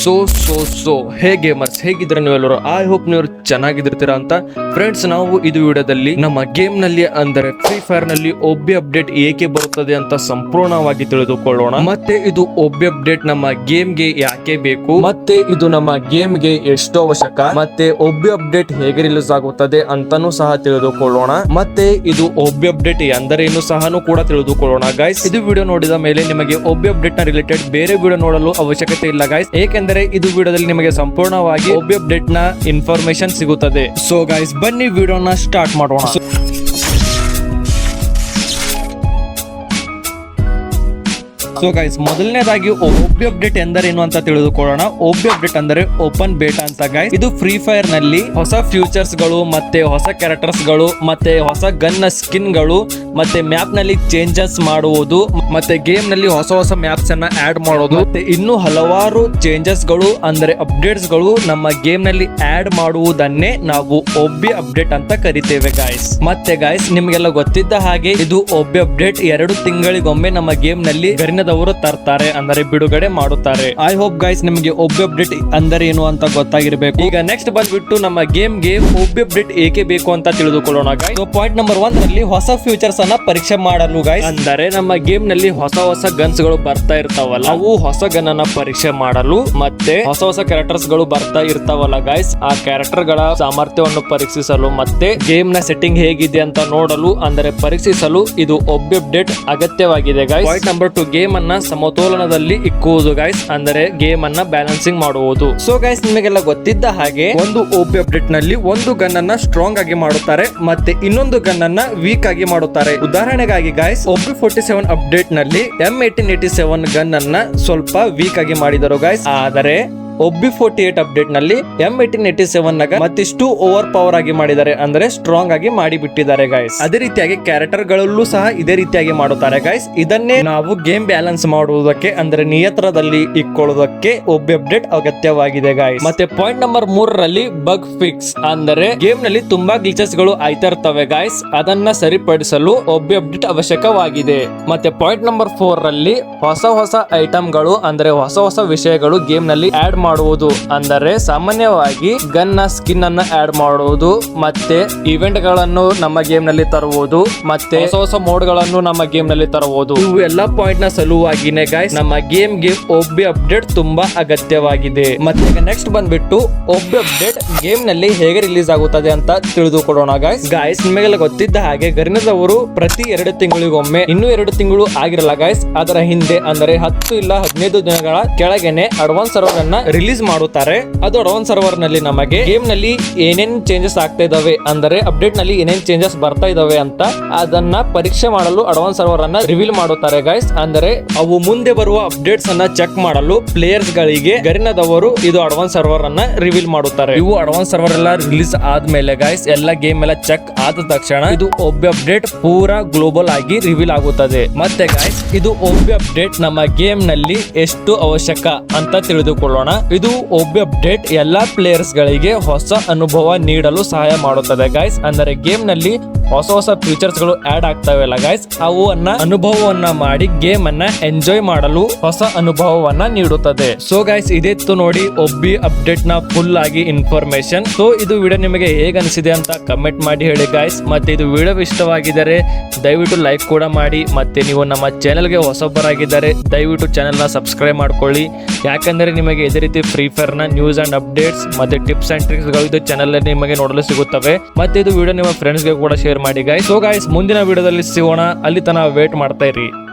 So, so so. Hey gamers ಹೇಗಿದ್ರೆ ನೀವೆಲ್ಲರೂ I hope ನೀವು ಚೆನ್ನಾಗಿದ್ದಿರ್ತೀರಾ ಅಂತ? ಫ್ರೆಂಡ್ಸ್ ನಾವು ಇದು ವಿಡಿಯೋದಲ್ಲಿ ನಮ್ಮ ಗೇಮ್ನಲ್ಲಿ ಅಂದರೆ ಫ್ರೀ ಫೈರ್ನಲ್ಲಿ ಒಬ್ಬಿ ಅಪ್ಡೇಟ್ ಏಕೆ ಬರುತ್ತದೆ ಅಂತ ಸಂಪೂರ್ಣವಾಗಿ ತಿಳಿದುಕೊಳ್ಳೋಣ. ಮತ್ತೆ ಇದು ಒಬ್ಬಿ ಅಪ್ಡೇಟ್ ನಮ್ಮ ಗೇಮ್ಗೆ ಯಾಕೆ ಬೇಕು? ಮತ್ತೆ ಇದು ನಮ್ಮ ಗೇಮ್ಗೆ ಎಷ್ಟು ಅವಶ್ಯಕ. ಮತ್ತೆ ಒಬ್ಬಿ ಅಪ್ಡೇಟ್ ಹೇಗೆ ರಿಲೀಸ್ ಆಗುತ್ತದೆ ಅಂತಾನೂ ಸಹ ತಿಳಿದುಕೊಳ್ಳೋಣ. ಮತ್ತೆ ಇದು ಒಬ್ಬಿ ಅಪ್ಡೇಟ್ ಎಂದರೇನು ಸಹನೂ ಕೂಡ ತಿಳಿದುಕೊಳ್ಳೋಣ ಗೈಸ್ ಇದು ವಿಡಿಯೋ ನೋಡಿದ ಮೇಲೆ ನಿಮಗೆ ಒಬ್ಬಿ ಅಪ್ಡೇಟ್ನ ರಿಲೇಟೆಡ್ ಬೇರೆ ವಿಡಿಯೋ ನೋಡಲು ಅವಶ್ಯಕತೆ ಇಲ್ಲ ಗೈಸ್ ಏಕೆಂದರೆ ಇದು ವಿಡಿಯೋದಲ್ಲಿ ನಿಮಗೆ ಸಂಪೂರ್ಣವಾಗಿ ಒಬ್ಬಿ ಅಪ್ಡೇಟ್ನ ಇನ್ಫಾರ್ಮೇಶನ್ ಸಿಗುತ್ತದೆ. ಸೊ ಗೈಸ್ ಬನ್ನಿ ವಿಡಿಯೋನ ಸ್ಟಾರ್ಟ್ ಮಾಡೋಣ. ಸೊ ಗೈಸ್ ಮೊದಲನೇದಾಗಿ ಒಬ್ಬಿ ಅಪ್ಡೇಟ್ ಎಂದರೇನು ಅಂತ ತಿಳಿದುಕೊಳ್ಳೋಣ. ಒಬ್ಬಿ ಅಪ್ಡೇಟ್ ಅಂದರೆ ಓಪನ್ ಬೇಟಾ ಅಂತ ಗೈಸ್ ಇದು ಫ್ರೀ ಫೈರ್ನಲ್ಲಿ ಹೊಸ ಫ್ಯೂಚರ್ಸ್ಗಳು ಮತ್ತೆ ಹೊಸ ಕ್ಯಾರೆಕ್ಟರ್ಸ್ಗಳು ಮತ್ತೆ ಹೊಸ ಗನ್ನ ಸ್ಕಿನ್ಗಳು ಮತ್ತೆ ಮ್ಯಾಪ್ನಲ್ಲಿ ಚೇಂಜಸ್ ಮಾಡುವುದು, ಮತ್ತೆ ಗೇಮ್ನಲ್ಲಿ ಹೊಸ ಹೊಸ ಮ್ಯಾಪ್ಸ್ ಅನ್ನ ಆಡ್ ಮಾಡೋದು ಮತ್ತೆ ಇನ್ನು ಹಲವಾರು ಚೇಂಜಸ್ಗಳು, ಅಂದರೆ ಅಪ್ಡೇಟ್ಸ್ಗಳು ನಮ್ಮ ಗೇಮ್ನಲ್ಲಿ ಆಡ್ ಮಾಡುವುದನ್ನೇ ನಾವು ಒಬ್ಬಿ ಅಪ್ಡೇಟ್ ಅಂತ ಕರಿತೇವೆ ಗಾಯ್ಸ್ ಮತ್ತೆ ಗಾಯ್ಸ್ ನಿಮ್ಗೆಲ್ಲ ಗೊತ್ತಿದ್ದ ಹಾಗೆ ಇದು ಒಬ್ಬಿ ಅಪ್ಡೇಟ್ ಎರಡು ತಿಂಗಳಿಗೊಮ್ಮೆ ನಮ್ಮ ಗೇಮ್ನಲ್ಲಿ ಗರಿನದವರು ತರ್ತಾರೆ, ಅಂದರೆ ಬಿಡುಗಡೆ ಮಾಡುತ್ತಾರೆ. ಐ ಹೋಪ್ ಗಾಯ್ಸ್ ನಿಮಗೆ ಒಬ್ಬಿ ಅಪ್ಡೇಟ್ ಅಂದರೆ ಏನು ಅಂತ ಗೊತ್ತಾಗಿರ್ಬೇಕು. ಈಗ ನೆಕ್ಸ್ಟ್ ಬಂದ್ಬಿಟ್ಟು ನಮ್ಮ ಗೇಮ್ಗೆ ಒಬ್ಬಿ ಅಪ್ಡೇಟ್ ಏಕೆ ಬೇಕು ಅಂತ ತಿಳಿದುಕೊಳ್ಳೋಣ ಗಾಯ್ಸ್ ಪಾಯಿಂಟ್ ನಂಬರ್ ಒನ್ನಲ್ಲಿ ಹೊಸ ಫ್ಯೂಚರ್ಸ್ ಅನ್ನ ಪರೀಕ್ಷೆ ಮಾಡಲು ಗಾಯ್ಸ್ ಅಂದರೆ ನಮ್ಮ ಗೇಮ್ನಲ್ಲಿ ಹೊಸ ಹೊಸ ಗನ್ಸ್ಗಳು ಬರ್ತಾ ಇರ್ತಾವಲ್ಲ. ಅವು ಹೊಸ ಗನ್ ಅನ್ನ ಪರೀಕ್ಷೆ ಮಾಡಲು ಮತ್ತೆ ಹೊಸ ಹೊಸ ಕ್ಯಾರೆಕ್ಟರ್ಸ್ಗಳು ಬರ್ತಾ ಇರ್ತಾವಲ್ಲ ಗಾಯ್ಸ್ ಆ ಕ್ಯಾರೆಕ್ಟರ್ಗಳ ಸಾಮರ್ಥ್ಯವನ್ನು ಪರೀಕ್ಷಿಸಲು ಮತ್ತೆ ಗೇಮ್ನ ಸೆಟ್ಟಿಂಗ್ ಹೇಗಿದೆ ಅಂತ ನೋಡಲು ಅಂದರೆ ಪರೀಕ್ಷಿಸಲು ಇದು ಒಬ್ಬ ಅಪ್ಡೇಟ್ ಅಗತ್ಯವಾಗಿದೆ guys point number two game ಅನ್ನ ಸಮತೋಲನದಲ್ಲಿ ಇಕ್ಕುವುದು ಗಾಯ್ಸ್ ಅಂದರೆ ಗೇಮ್ ಅನ್ನ ಬ್ಯಾಲೆನ್ಸಿಂಗ್ ಮಾಡುವುದು. ಸೊ ಗೈಸ್ ನಿಮಗೆಲ್ಲ ಗೊತ್ತಿದ್ದ ಹಾಗೆ ಒಂದು ಒಬ್ಬ ಅಪ್ಡೇಟ್ನಲ್ಲಿ ಒಂದು ಗನ್ ಅನ್ನ ಸ್ಟ್ರಾಂಗ್ ಆಗಿ ಮಾಡುತ್ತಾರೆ ಮತ್ತೆ ಇನ್ನೊಂದು ಗನ್ ಅನ್ನ ವೀಕ್ ಆಗಿ ಮಾಡುತ್ತಾರೆ. ಉದಾಹರಣೆಗಾಗಿ guys OB forty seven ಅಪ್ಡೇಟ್ನಲ್ಲಿ M eighteen eighty seven gun ಅನ್ನ ಸ್ವಲ್ಪ ವೀಕ್ ಆಗಿ ಮಾಡಿದರು ಗಾಯ್ಸ್ ಆದರೆ ಒಬ್ಬಿ ಫೋರ್ಟಿ ಏಟ್ ಅಪ್ಡೇಟ್ನಲ್ಲಿ ಎಂ ಏಟೀನ್ ಏಟಿ ಸೆವೆನ್ ನಾಗ ಮತ್ತಿಷ್ಟು ಓವರ್ ಪವರ್ ಆಗಿ ಮಾಡಿದ್ದಾರೆ ಅಂದ್ರೆ ಸ್ಟ್ರಾಂಗ್ ಆಗಿ ಮಾಡಿ ಬಿಟ್ಟಿದ್ದಾರೆ ಗೈಸ್ ಅದೇ ರೀತಿಯಾಗಿ ಕ್ಯಾರೆಕ್ಟರ್ ಗಳಲ್ಲೂ ಸಹ ಇದೇ ರೀತಿಯಾಗಿ ಮಾಡುತ್ತಾರೆ ಗೈಸ್ ಇದನ್ನೇ ನಾವು ಗೇಮ್ ಬ್ಯಾಲೆನ್ಸ್ ಮಾಡುವುದಕ್ಕೆ ಅಂದ್ರೆ ನಿಯತ್ರದಲ್ಲಿ ಇಕ್ಕೊಳ್ಳೋದಕ್ಕೆ ಒಬ್ಬಿ ಅಪ್ಡೇಟ್ ಅಗತ್ಯವಾಗಿದೆ ಗೈಸ್ ಮತ್ತೆ ಪಾಯಿಂಟ್ ನಂಬರ್ ಮೂರರಲ್ಲಿ ಬಗ್ ಫಿಕ್ಸ್ ಅಂದರೆ ಗೇಮ್ನಲ್ಲಿ ತುಂಬಾ ಗ್ಲಿಚಸ್ಗಳು ಆಯ್ತಾ ಇರ್ತವೆ ಗೈಸ್ ಅದನ್ನ ಸರಿಪಡಿಸಲು ಒಬ್ಬಿ ಅಪ್ಡೇಟ್ ಅವಶ್ಯಕವಾಗಿದೆ. ಮತ್ತೆ ಪಾಯಿಂಟ್ ನಂಬರ್ ಫೋರ್ ರಲ್ಲಿ ಹೊಸ ಹೊಸ ಐಟಮ್ಗಳು ಅಂದ್ರೆ ಹೊಸ ಹೊಸ ವಿಷಯಗಳು ಗೇಮ್ನಲ್ಲಿ ಆಡ್ ಮಾಡುವುದು ಅಂದರೆ ಸಾಮಾನ್ಯವಾಗಿ ಗನ್ನ ಸ್ಕಿನ್ ಅನ್ನ ಆಡ್ ಮಾಡುವುದು ಮತ್ತೆ ಇವೆಂಟ್ಗಳನ್ನು ನಮ್ಮ ಗೇಮ್ನಲ್ಲಿ ತರುವುದು ಮತ್ತೆ ಹೊಸ ಹೊಸ ಮೋಡ್ಗಳನ್ನು ನಮ್ಮ ಗೇಮ್ನಲ್ಲಿ ತರುವುದು. ಇವು ಎಲ್ಲ ಪಾಯಿಂಟ್ನ ಸಲುವಾಗಿನೇ ಗಾಯ್ಸ್ ನಮ್ಮ ಗೇಮ್ಗೆ ಒಬ್ಬಿ ಅಪ್ಡೇಟ್ ತುಂಬಾ ಅಗತ್ಯವಾಗಿದೆ. ಮತ್ತೆ ನೆಕ್ಸ್ಟ್ ಬಂದ್ಬಿಟ್ಟು ಒಬ್ಬಿ ಅಪ್ಡೇಟ್ ಗೇಮ್ನಲ್ಲಿ ಹೇಗೆ ರಿಲೀಸ್ ಆಗುತ್ತದೆ ಅಂತ ತಿಳಿದುಕೊಡೋಣ ಗಾಯ್ಸ್ ಗಾಯ್ಸ್ ನಿಮಗೆಲ್ಲ ಗೊತ್ತಿದ್ದ ಹಾಗೆ ಗರಿನದವರು ಪ್ರತಿ ಎರಡು ತಿಂಗಳಿಗೊಮ್ಮೆ ಇನ್ನೂ ಎರಡು ತಿಂಗಳು ಆಗಿರಲ್ಲ ಗಾಯ್ಸ್ ಅದರ ಹಿಂದೆ ಅಂದರೆ ಹತ್ತು ಇಲ್ಲ ಹದಿನೈದು ದಿನಗಳ ಕೆಳಗೆನೆ ಅಡ್ವಾನ್ಸ್ ಸರ್ವರ್ ಅನ್ನ ರಿಲೀಸ್ ಮಾಡುತ್ತಾರೆ. ಅದು ಅಡ್ವಾನ್ಸ್ ಸರ್ವರ್ನಲ್ಲಿ ನಮಗೆ ಗೇಮ್ನಲ್ಲಿ ಏನೇನ್ ಚೇಂಜಸ್ ಆಗ್ತಾ ಇದಾವೆ ಅಂದರೆ ಅಪ್ಡೇಟ್ನಲ್ಲಿ ಏನೇನ್ ಚೇಂಜಸ್ ಬರ್ತಾ ಇದಾವೆ ಅಂತ ಅದನ್ನ ಪರೀಕ್ಷೆ ಮಾಡಲು ಅಡ್ವಾನ್ಸ್ ಸರ್ವರ್ ಅನ್ನ ರಿವೀಲ್ ಮಾಡುತ್ತಾರೆ ಗೈಸ್ ಅಂದರೆ ಅವು ಮುಂದೆ ಬರುವ ಅಪ್ಡೇಟ್ಸ್ ಅನ್ನ ಚೆಕ್ ಮಾಡಲು ಪ್ಲೇಯರ್ಸ್ ಗಳಿಗೆ ಗರಿನದವರು ಇದು ಅಡ್ವಾನ್ಸ್ ಸರ್ವರ್ ಅನ್ನ ರಿವೀಲ್ ಮಾಡುತ್ತಾರೆ. ಇವು ಅಡ್ವಾನ್ಸ್ ಸರ್ವರ್ ಎಲ್ಲ ರಿಲೀಸ್ ಆದ್ಮೇಲೆ ಗೈಸ್ ಎಲ್ಲ ಗೇಮ್ ಎಲ್ಲ ಚೆಕ್ ಆದ ತಕ್ಷಣ ಇದು ಒಬ್ಬ ಅಪ್ಡೇಟ್ ಪೂರಾ ಗ್ಲೋಬಲ್ ಆಗಿ ರಿವೀಲ್ ಆಗುತ್ತದೆ. ಮತ್ತೆ ಗೈಸ್ ಇದು ಒಬ್ಬ ಅಪ್ಡೇಟ್ ನಮ್ಮ ಗೇಮ್ನಲ್ಲಿ ಎಷ್ಟು ಅವಶ್ಯಕ ಅಂತ ತಿಳಿದುಕೊಳ್ಳೋಣ. ಇದು ಒಬ್ಬ ಅಪ್ಡೇಟ್ ಎಲ್ಲಾ ಪ್ಲೇಯರ್ಸ್ ಗಳಿಗೆ ಹೊಸ ಅನುಭವ ನೀಡಲು ಸಹಾಯ ಮಾಡುತ್ತದೆ ಗೈಸ್ ಅಂದರೆ ಗೇಮ್ನಲ್ಲಿ ಹೊಸ ಹೊಸ ಫೀಚರ್ಸ್ಗಳು ಆಡ್ ಆಗ್ತಾವೆಲ್ಲ ಗೈಸ್ ಅವು ಅನ್ನ ಅನುಭವವನ್ನ ಮಾಡಿ ಗೇಮ್ ಅನ್ನ ಎಂಜಾಯ್ ಮಾಡಲು ಹೊಸ ಅನುಭವವನ್ನ ನೀಡುತ್ತದೆ. ಸೊ ಗೈಸ್ ಇದಿತ್ತು ನೋಡಿ ಒಬ್ಬಿ ಅಪ್ಡೇಟ್ನ ಫುಲ್ ಆಗಿ ಇನ್ಫಾರ್ಮೇಶನ್ ಸೊ ಇದು ವಿಡಿಯೋ ನಿಮಗೆ ಹೇಗೆ ಅನಿಸಿದೆ ಅಂತ ಕಮೆಂಟ್ ಮಾಡಿ ಹೇಳಿ ಗೈಸ್ ಮತ್ತೆ ಇದು ವಿಡಿಯೋ ಇಷ್ಟವಾಗಿದ್ದರೆ ದಯವಿಟ್ಟು ಲೈಕ್ ಕೂಡ ಮಾಡಿ. ಮತ್ತೆ ನೀವು ನಮ್ಮ ಚಾನೆಲ್ಗೆ ಹೊಸಬ್ಬರಾಗಿದ್ದರೆ ದಯವಿಟ್ಟು ಚಾನೆಲ್ನ ಸಬ್ಸ್ಕ್ರೈಬ್ ಮಾಡ್ಕೊಳ್ಳಿ. ಯಾಕಂದ್ರೆ ನಿಮಗೆ ಇದೇ ರೀತಿ ಫ್ರೀ ಫೈರ್ನ ನ್ಯೂಸ್ ಅಂಡ್ ಅಪ್ಡೇಟ್ಸ್ ಮತ್ತೆ ಟಿಪ್ಸ್ ಅಂಡ್ ಟ್ರಿಕ್ಸ್ಗಳು ಇದು ಚಾನೆಲ್ ನಿಮಗೆ ನೋಡಲು ಸಿಗುತ್ತವೆ. ಮತ್ತೆ ಇದು ವಿಡಿಯೋ ನಿಮ್ಮ ಫ್ರೆಂಡ್ಸ್ಗೆ ಕೂಡ ಶೇರ್ ಮಾಡಿ ಗೈಸ್ ಸೊ ಗೈಸ್ ಮುಂದಿನ ವಿಡಿಯೋದಲ್ಲಿ ಸಿಗೋಣ. ಅಲ್ಲಿ ತನಕ ವೇಟ್ ಮಾಡ್ತಾ ಇರಿ.